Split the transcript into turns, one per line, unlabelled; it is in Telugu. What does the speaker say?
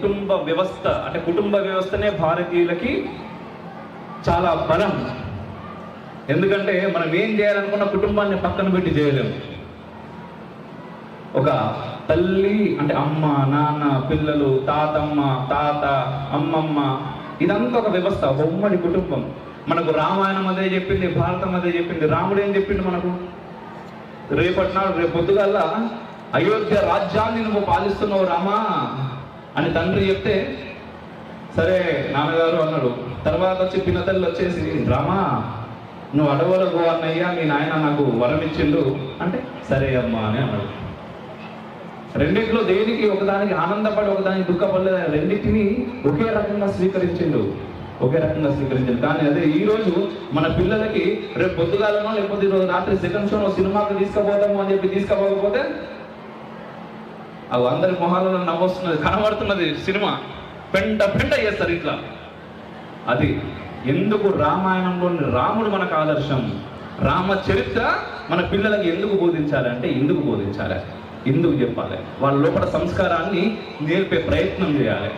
కుటుంబ వ్యవస్థ అంటే కుటుంబ వ్యవస్థనే భారతీయులకి చాలా బలం. ఎందుకంటే మనం ఏం చేయాలనుకున్న కుటుంబాన్ని పక్కన పెట్టి చేయలేము. ఒక తల్లి అంటే అమ్మ నాన్న పిల్లలు తాతమ్మ తాత అమ్మమ్మ ఇదంతా ఒక వ్యవస్థ ఒక ఉమ్మడి కుటుంబం. మనకు రామాయణం అదే చెప్పింది భారతం అదే చెప్పింది రాముడు ఏం చెప్పిండు మనకు? రేపటి నాడు రేపు పొద్దుగల్లా అయోధ్య రాజ్యాన్ని నువ్వు పాలిస్తున్నావు రామా? అని తండ్రి చెప్తే సరే నాన్నగారు అన్నాడు. తర్వాత వచ్చి పిన్నతల్లి వచ్చేసి రామా నువ్వు అడవులకు అన్నయ్య మీ నాయన నాకు వరం ఇచ్చిండు. అంటే సరే అమ్మా అని అన్నాడు. రెండింటిలో దేనికి ఒకదానికి ఆనందపడి ఒకదానికి దుఃఖపడలేదు రెండింటిని ఒకే రకంగా స్వీకరించిండు. ఒకే రకంగా స్వీకరించిండు. కానీ అదే ఈ రోజు మన పిల్లలకి రేపు పొద్దుగాలనో లేకపోతే ఈరోజు రోజు రాత్రి సెకండ్ షోలో సినిమాకి తీసుకుపోతాము అని చెప్పి తీసుకుపోకపోతే అవి అందరి మొహాలలో నవ్వొస్తున్నది కనబడుతున్నది సినిమా. పెంట పెంట చేస్తారు ఇట్లా. అది ఎందుకు రామాయణంలోని రాముడు మనకు ఆదర్శం? రామ చరిత్ర మన పిల్లలకు ఎందుకు బోధించాలి అంటే ఎందుకు బోధించాలి? ఎందుకు చెప్పాలి? వాళ్ళ లోపల సంస్కారాన్ని నేర్పే ప్రయత్నం చేయాలి.